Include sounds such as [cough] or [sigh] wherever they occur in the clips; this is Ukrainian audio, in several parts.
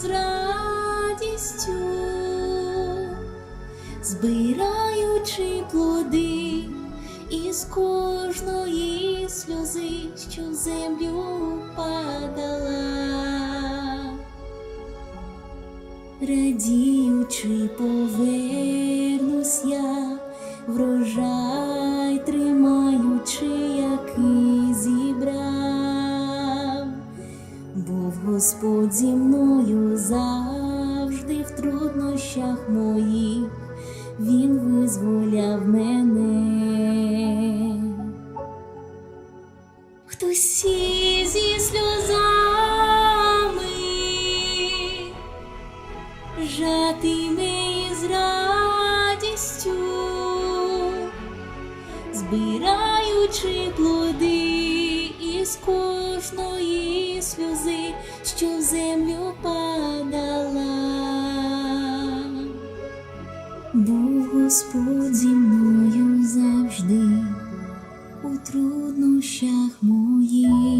із радістю, збираючи плоди із кожної сльози, що в землю падала, радіючи, повернусь я, врожай Господь зі мною завжди в труднощах моїх, Він визволяв мене. Хтось зі сльозами жатиме із радістю, збираючи плоди із кожної сльози, що в землю падала. Був Господь зі мною завжди у труднощах моїх.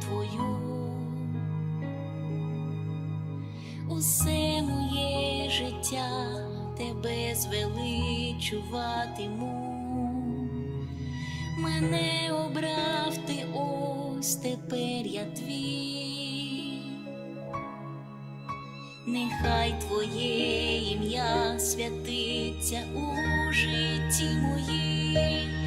Твою. Усе моє життя тебе звеличуватиму. Мене обрав ти ось тепер я твій. Нехай Твоє ім'я святиться у житті моїм.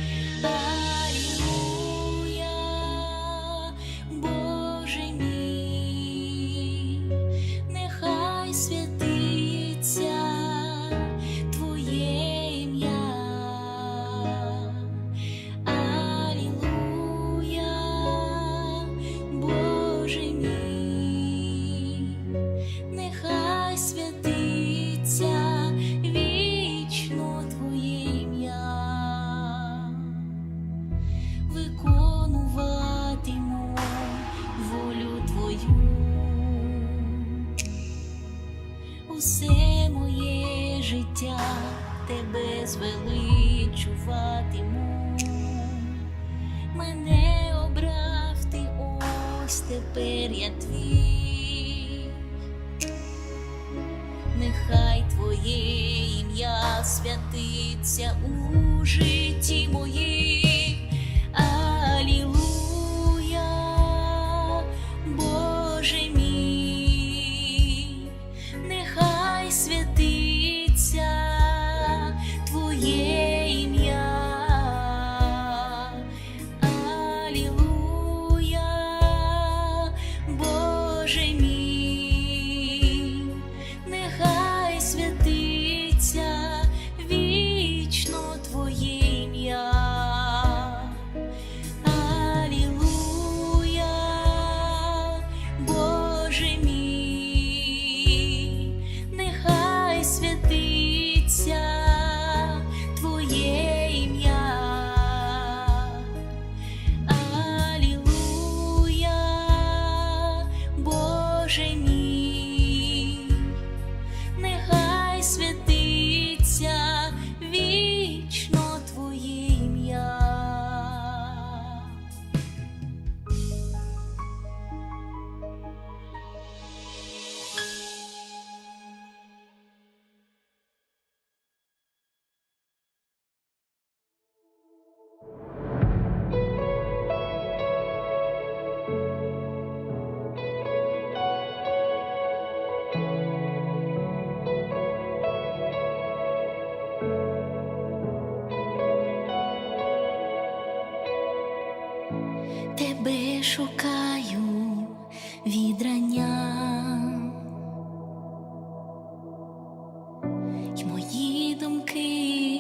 Думки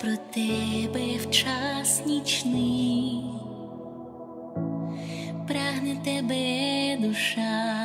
про тебе в час нічний, прагне тебе душа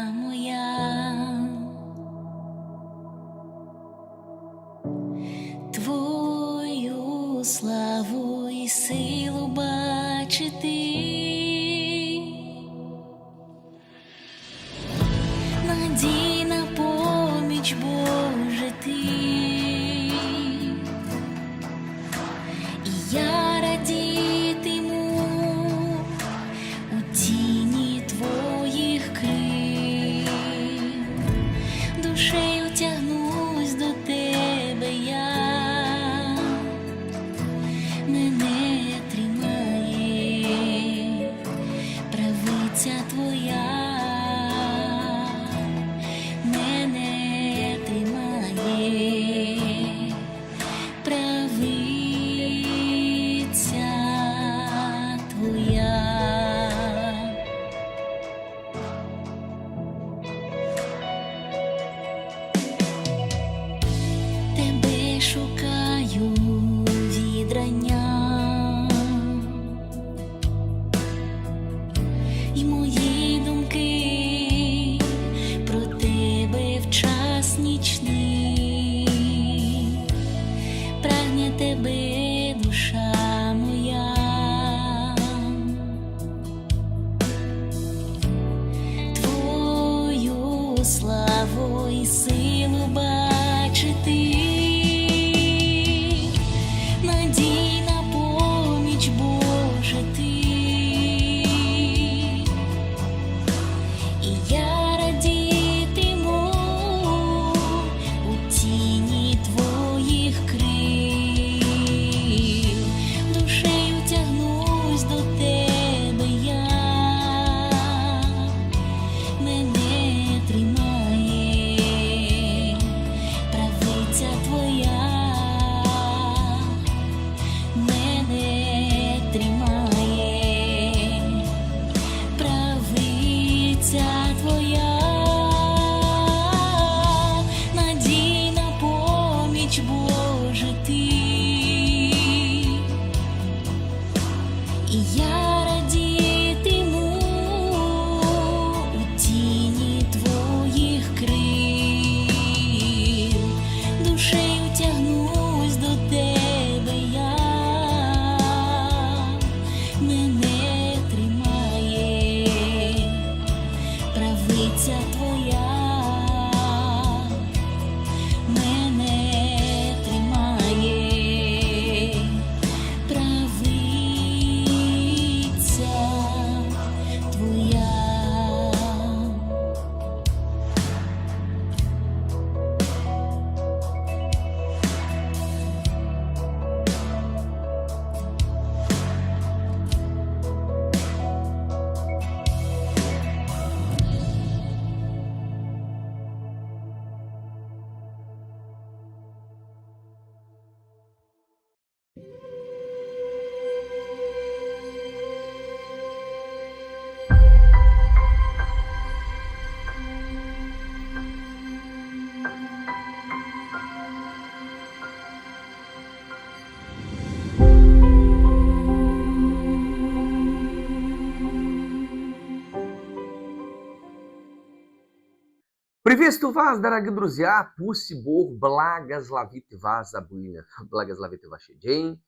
Приветствую вас, дорогие друзья! Пусть Бог благословит вас обильно. Благословит ваш день.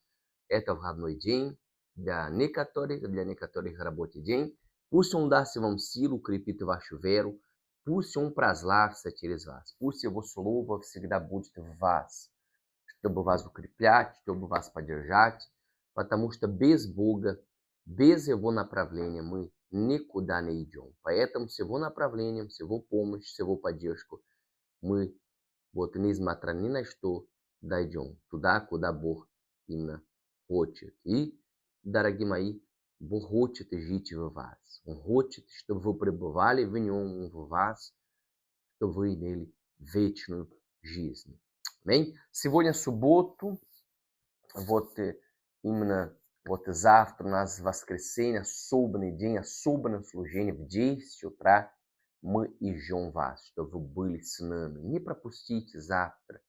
Это выходной день для некоторых, для некоторых рабочий день. Пусть Он даст вам силу, укрепит вашу веру. Пусть Он прославится через вас. Пусть Его Слово всегда будет в вас, чтобы вас укреплять, чтобы вас поддержать. Потому что без Бога, без Его направления мы никуда не идем. Поэтому с Его направлением, с Его помощью, с поддержку мы, вот несмотря ни на что, дойдем туда, куда Бог именно хочет. И, дорогие мои, Бог хочет жить в вас. Он хочет, чтобы вы пребывали в Нем, в вас, чтобы вы имели вечную жизнь. Амém? Сегодня субботу, вот э, именно вот завтра у нас воскресенье, особенный день, особенное служение в 10 утра мы ждем вас, чтобы вы были с нами. Не пропустите завтра.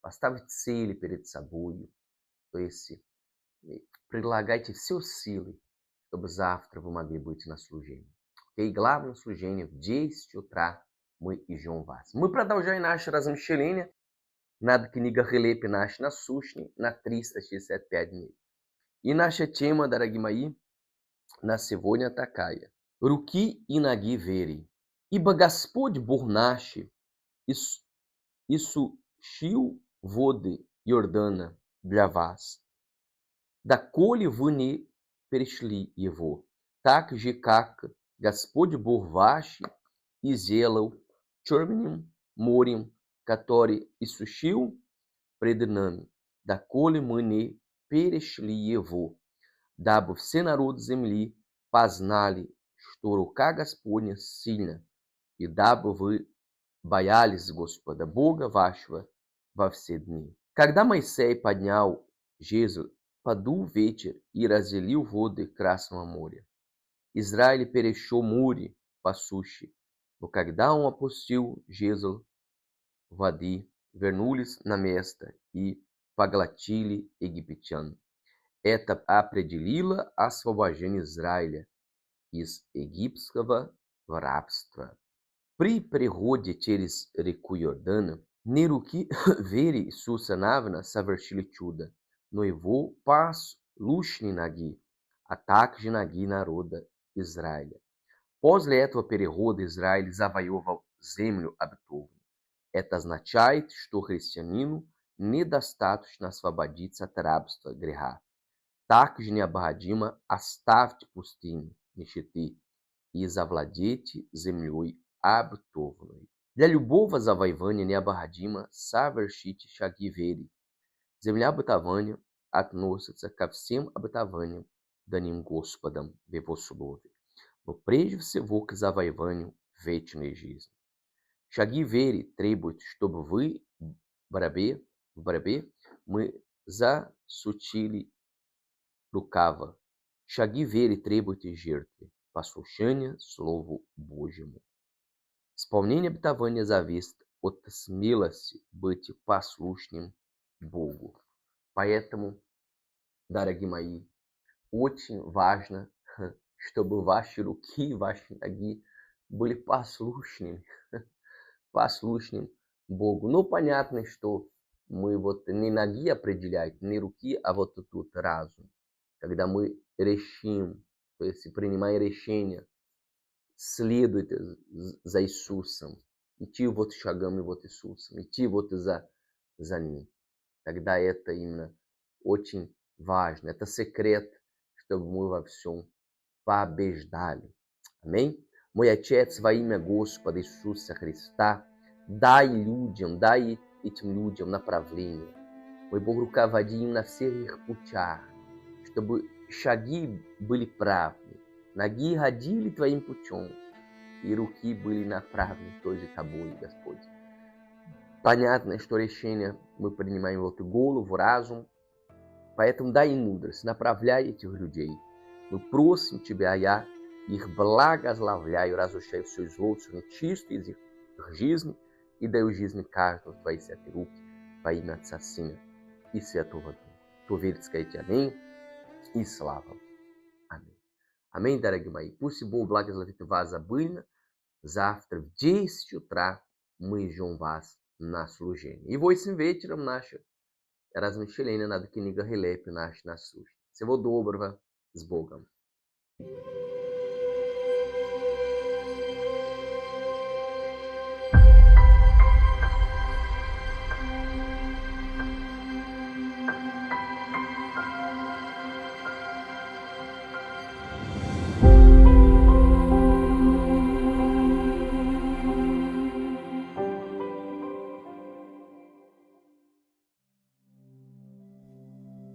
Поставьте цели перед собой. То есть предлагайте все силы, чтобы завтра вы могли быть на служении. Окей? Главное служение в 10 утра мы ждем вас. Мы продолжаем наше размышление над книгой Хилепи наш насущный на 365 дней. И наша тема, дорогие мои, на сегодня такая. Руки и ноги вери. Ибо Господь Бог наш иссушил воды Иордана для вас. Доколе вы не перешли его, так же, как Господь Бог ваш сделал черным морем, который иссушил пред нами, доколе мы не перешли его, дабы все народы земли познали, что рука Господня сильна, и дабы вы боялись Господа Бога вашего во все дни. Когда Моисей поднял Jesus, подул ветер и разделил воды Красного моря. Израиль перешел море по суше, но когда он опустил жезл воды, вернулись на место и поглотили египтян. Это определило освобождение Израиля из египетского рабства. При переходе через реку Иордана не руки [laughs] Вери Иисуса Навина совершили чудо, но его послушные ноги, а также ноги народа Израиля. После этого перехода Израиль завоевал землю обетованную. Это означает, что христианину недостаточно освободиться от рабства греха. Также необходимо оставьте пустыню нищеты и завладейте землей обетованной. Для любого завоевания необходимо совершить шаги веры. Земля обетования относится ко всем обетованиям, данным Господом в Его слове, но прежде всего к завоеванию вечной жизни. Шаги веры требуют, чтобы вы в борьбе в борьбе мы засучили рукава. Шаги веры требуют жертвы, послушания Слову Божьему. Исполнение обетования зависит от смелости быть послушным Богу. Поэтому, дорогие мои, очень важно, чтобы ваши руки, ваши ноги были послушными, послушным Богу. Ну, понятно, что мы вот не ноги определяют, не руки, а вот тут разум. Когда мы решим, то есть принимаем решение, следует за Иисусом, идти вот шагами вот Иисусом, идти вот за, за Ним. Тогда это именно очень важно. Это секрет, чтобы мы во всем побеждали. Амém? Мой Отец, во имя Господа Иисуса Христа, дай людям, дай этим людям направление. Мой Бог, руководи им на всех их путях, чтобы шаги были правы, ноги ходили твоим путем, и руки были направлены той же тобой, Господь. Понятно, что решение мы принимаем вот голову, разум, поэтому дай им мудрость, направляй этих людей. Мы просим Тебя, я их благословляю, разрушаю все зло, все нечисто из их жизни, E dai o deugizme carto vai se ateruc, vai na assassina, e se atorvantu. Tu vires de amém, e slava. Amém. Amém, dragi mai. Pusi bun vlad izlavit vaza bâina, zavtra vdis utra, mãe João Vaz na slujenie. И voi se eras né, nașa, razne șelene nad knjiga Helep naš na suja. Se vo dobra, zbogam. Thank you.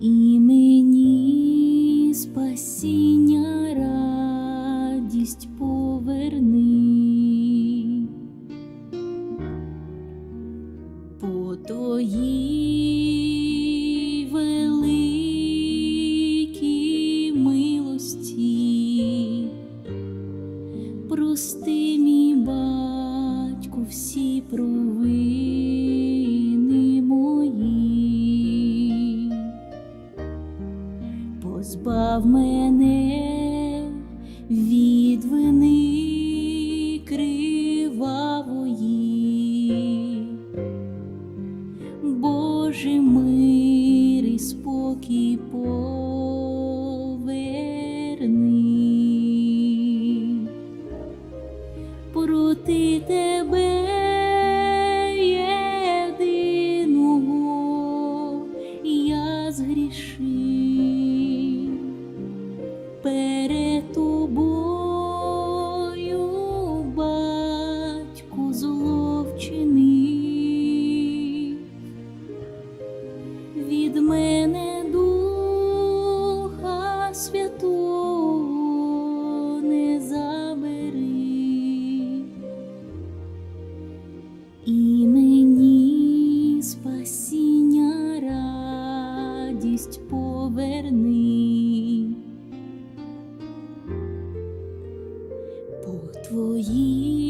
і мені спасіння тебе По